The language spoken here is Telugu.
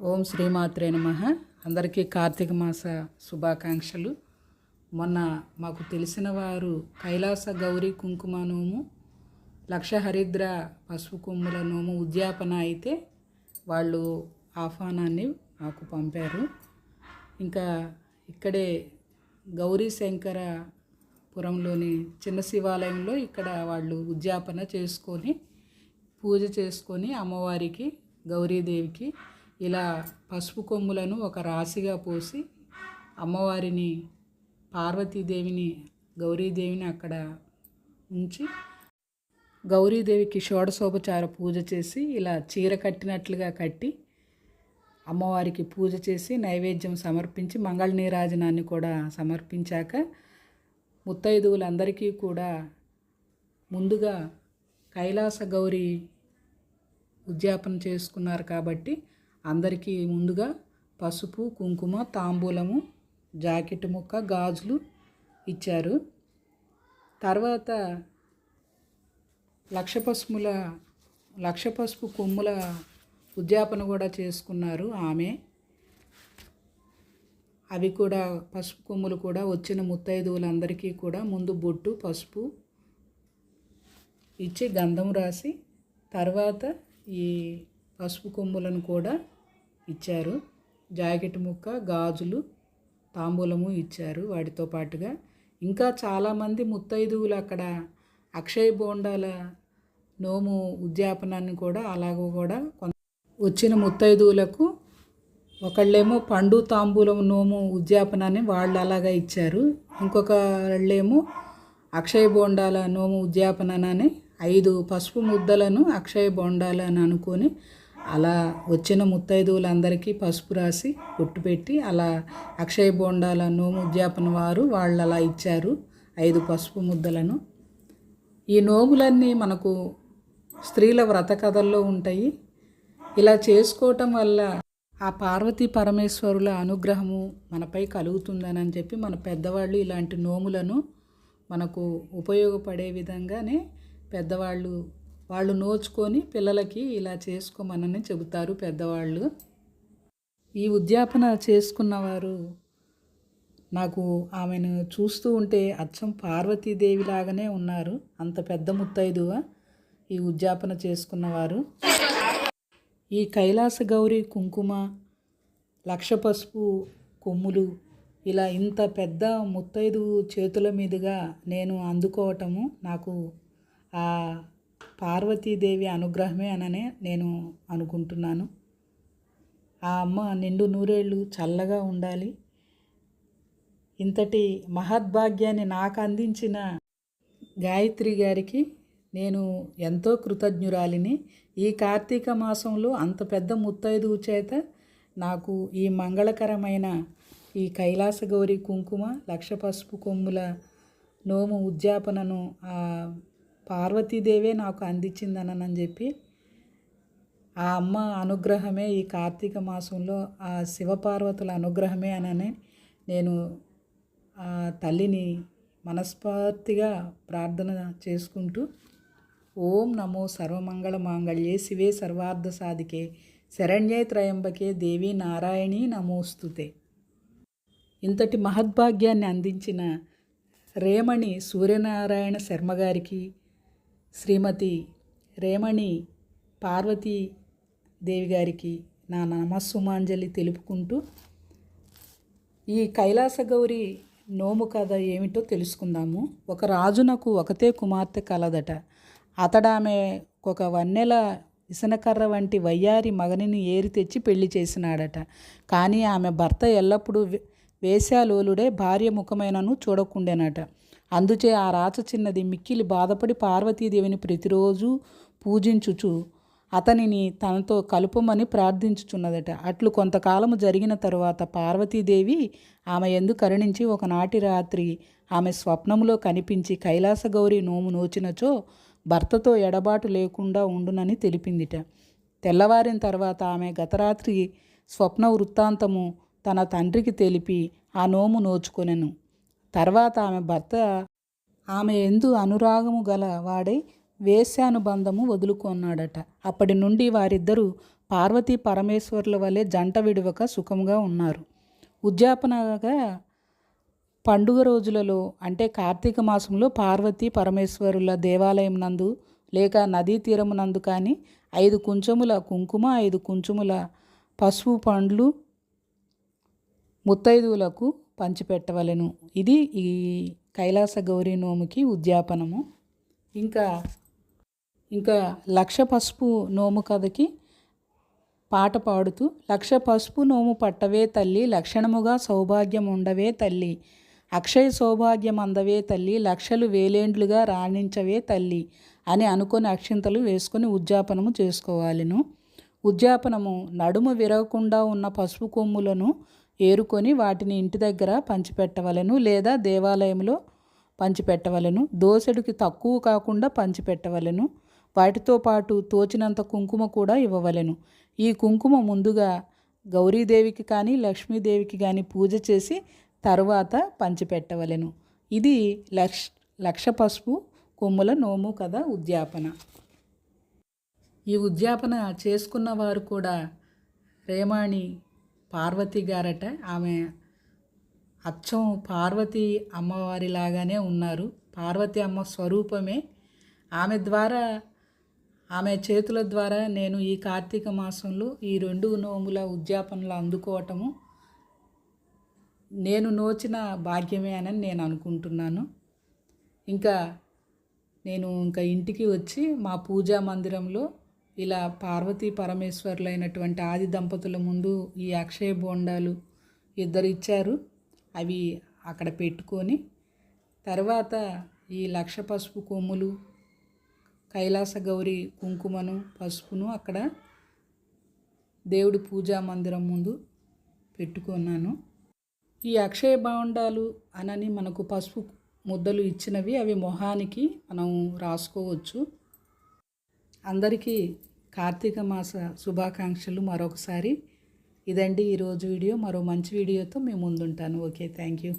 ఓం శ్రీమాత్రే నమ. అందరికీ కార్తీక మాస శుభాకాంక్షలు. మొన్న మాకు తెలిసిన వారు కైలాస గౌరీ కుంకుమ నోము లక్ష హరిద్ర పసుపు కొమ్ముల నోము ఉద్యాపన అయితే వాళ్ళు ఆహ్వానాన్ని మాకు పంపారు. ఇంకా ఇక్కడే గౌరీ శంకర పురంలోని చిన్న శివాలయంలో ఇక్కడ వాళ్ళు ఉద్యాపన చేసుకొని పూజ చేసుకొని అమ్మవారికి గౌరీదేవికి ఇలా పసుపు కొమ్ములను ఒక రాశిగా పోసి అమ్మవారిని పార్వతీదేవిని గౌరీదేవిని అక్కడ ఉంచి గౌరీదేవికి షోడశోపచార పూజ చేసి ఇలా చీర కట్టినట్లుగా కట్టి అమ్మవారికి పూజ చేసి నైవేద్యం సమర్పించి మంగళ నీరాజనాన్ని కూడా సమర్పించాక ముత్తైదువులందరికీ కూడా ముందుగా కైలాస గౌరి ఉద్యాపన చేసుకున్నారు కాబట్టి అందరికీ ముందుగా పసుపు కుంకుమ తాంబూలము జాకెట్ ముక్క గాజులు ఇచ్చారు. తర్వాత లక్ష పసుముల లక్ష పసుపు కొమ్ముల ఉద్యాపన కూడా చేసుకున్నారు ఆమె. అవి కూడా పసుపు కొమ్ములు కూడా వచ్చిన ముత్తైదువులందరికీ కూడా ముందు బొట్టు పసుపు ఇచ్చి గంధం రాసి తర్వాత ఈ పసుపు కొమ్ములను కూడా ఇచ్చారు. జాకెట్ ముక్క గాజులు తాంబూలము ఇచ్చారు వాటితో పాటుగా. ఇంకా చాలామంది ముత్తైదువులు అక్కడ అక్షయ బోండాల నోము ఉద్యాపనాన్ని కూడా అలాగ కూడా కొంత వచ్చిన ముత్తైదువులకు ఒకళ్ళేమో పండు తాంబూలం నోము ఉద్యాపనాన్ని వాళ్ళు అలాగా ఇచ్చారు. ఇంకొక వాళ్ళేమో అక్షయ బోండాల నోము ఉద్యాపనని ఐదు పసుపు ముద్దలను అక్షయ బోండాలని అనుకొని అలా వచ్చిన ముత్తైదువులందరికీ పసుపు రాసి పొట్టు పెట్టి అలా అక్షయ బోండాల నోము ఉద్యాపన వారు వాళ్ళు అలా ఇచ్చారు ఐదు పసుపు ముద్దలను. ఈ నోములన్నీ మనకు స్త్రీల వ్రత కథల్లో ఉంటాయి. ఇలా చేసుకోవటం వల్ల ఆ పార్వతీ పరమేశ్వరుల అనుగ్రహము మనపై కలుగుతుందని అని చెప్పి మన పెద్దవాళ్ళు ఇలాంటి నోములను మనకు ఉపయోగపడే విధంగానే పెద్దవాళ్ళు వాళ్ళు నోచుకొని పిల్లలకి ఇలా చేసుకోమనని చెబుతారు పెద్దవాళ్ళు. ఈ ఉద్యాపన చేసుకున్నవారు నాకు ఆమెను చూస్తూ ఉంటే అచ్చం పార్వతీదేవిలాగానే ఉన్నారు. అంత పెద్ద ముత్తైదువ ఈ ఉద్యాపన చేసుకున్నవారు. ఈ కైలాస గౌరి కుంకుమ లక్ష పసుపు కొమ్ములు ఇలా ఇంత పెద్ద ముత్తైదు చేతుల మీదుగా నేను అందుకోవటము నాకు ఆ పార్వతీదేవి అనుగ్రహమే అననే నేను అనుకుంటున్నాను. ఆ అమ్మ నిండు నూరేళ్ళు చల్లగా ఉండాలి. ఇంతటి మహద్భాగ్యాన్ని నాకు అందించిన గాయత్రి గారికి నేను ఎంతో కృతజ్ఞురాలిని. ఈ కార్తీక మాసంలో అంత పెద్ద ముత్తైదు చేత నాకు ఈ మంగళకరమైన ఈ కైలాస గౌరి కుంకుమ లక్ష పసుపు కొమ్ముల నోము ఉద్యాపనను పార్వతీదేవే నాకు అందించిందనని చెప్పి ఆ అమ్మ అనుగ్రహమే ఈ కార్తీక మాసంలో ఆ శివపార్వతుల అనుగ్రహమే అనని నేను ఆ తల్లిని మనస్ఫూర్తిగా ప్రార్థన చేసుకుంటూ ఓం నమో సర్వమంగళ మాంగళ్యే శివే సర్వార్థ సాధికే శరణ్యే త్రయంబకే దేవి నారాయణి నమోస్తుతే. ఇంతటి మహద్భాగ్యాన్ని అందించిన రేమణి సూర్యనారాయణ శర్మ గారికి శ్రీమతి రేమణి పార్వతీ దేవి గారికి నా నమస్సుమాంజలి తెలుపుకుంటూ ఈ కైలాస గౌరి నోము కథ ఏమిటో తెలుసుకుందాము. ఒక రాజునకు ఒకతే కుమార్తె కలదట. అతడామె ఒక వన్నెల ఇసనకర్ర వంటి వయ్యారి మగనిని ఏరి తెచ్చి పెళ్ళి చేసినాడట. కానీ ఆమె భర్త ఎల్లప్పుడూ వేశ్యాలోలుడే భార్య ముఖమైనను చూడకుండేనట. అందుచే ఆ రాచ చిన్నది మిక్కిలి బాధపడి పార్వతీదేవిని ప్రతిరోజు పూజించుచు అతనిని తనతో కలుపమని ప్రార్థించుచున్నదట. అట్లు కొంతకాలము జరిగిన తరువాత పార్వతీదేవి ఆమె ఎందు కరుణించి ఒకనాటి రాత్రి ఆమె స్వప్నములో కనిపించి కైలాసగౌరి నోము నోచినచో భర్తతో ఎడబాటు లేకుండా ఉండునని తెలిపిందిట. తెల్లవారిన తర్వాత ఆమె గతరాత్రి స్వప్న వృత్తాంతము తన తండ్రికి తెలిపి ఆ నోము నోచుకొనెను. తర్వాత ఆమె భర్త ఆమె ఎందు అనురాగము గల వాడై వేశ్యానుబంధము వదులుకొన్నాడట. అప్పటి నుండి వారిద్దరూ పార్వతీ పరమేశ్వరుల వలె జంట విడువక సుఖంగా ఉన్నారు. ఉద్యాపనగా పండుగ రోజులలో అంటే కార్తీక మాసంలో పార్వతీ పరమేశ్వరుల దేవాలయం నందు లేక నదీ తీరమునందు కానీ ఐదు కుంచముల కుంకుమ ఐదు కుంచముల పసుపు పండ్లు ముత్తైదువులకు పంచిపెట్టవలెను. ఇది ఈ కైలాస గౌరీ నోముకి ఉద్యాపనము. ఇంకా ఇంకా లక్ష పసుపు నోము కథకి పాట పాడుతూ లక్ష పసుపు నోము పట్టవే తల్లి లక్షణముగా సౌభాగ్యం ఉండవే తల్లి అక్షయ సౌభాగ్యం అందవే తల్లి లక్షలు వేలేండ్లుగా రాణించవే తల్లి అని అనుకొని అక్షింతలు వేసుకొని ఉద్యాపనము చేసుకోవాలను. ఉద్యాపనము నడుము విరగకుండా ఉన్న పసుపు కొమ్ములను ఏరుకొని వాటిని ఇంటి దగ్గర పంచిపెట్టవలను లేదా దేవాలయంలో పంచిపెట్టవలను. దోసెడుకి తక్కువ కాకుండా పంచిపెట్టవలను. వాటితో పాటు తోచినంత కుంకుమ కూడా ఇవ్వవలెను. ఈ కుంకుమ ముందుగా గౌరీదేవికి కానీ లక్ష్మీదేవికి కానీ పూజ చేసి తర్వాత పంచిపెట్టవలెను. ఇది లక్ష లక్ష పసుపు కొమ్ముల నోము కథ ఉద్యాపన. ఈ ఉద్యాపన చేసుకున్న వారు కూడా రేమాణి పార్వతి గారట. ఆమె అచ్చం పార్వతి అమ్మవారిలాగానే ఉన్నారు. పార్వతి అమ్మ స్వరూపమే. ఆమె ద్వారా ఆమె చేతుల ద్వారా నేను ఈ కార్తీక మాసంలో ఈ రెండు నోముల ఉద్యాపనలు అందుకోవటము నేను నోచిన భాగ్యమే అని నేను అనుకుంటున్నాను. ఇంకా నేను ఇంకా ఇంటికి వచ్చి మా పూజా మందిరంలో ఇలా పార్వతీ పరమేశ్వరులైనటువంటి ఆది దంపతుల ముందు ఈ అక్షయ బోండాలు ఇద్దరు ఇచ్చారు అవి అక్కడ పెట్టుకొని తర్వాత ఈ లక్ష పసుపు కొమ్ములు కైలాస గౌరి కుంకుమను పసుపును అక్కడ దేవుడి పూజా మందిరం ముందు పెట్టుకున్నాను. ఈ అక్షయ బాండాలు అనని మనకు పసుపు ముద్దలు ఇచ్చినవి అవి మొహానికి మనం రాసుకోవచ్చు. అందరికీ కార్తీక మాస శుభాకాంక్షలు మరొకసారి. ఇదండి ఈరోజు వీడియో. మరో మంచి వీడియోతో మేము ముందుంటాను. Okay thank you.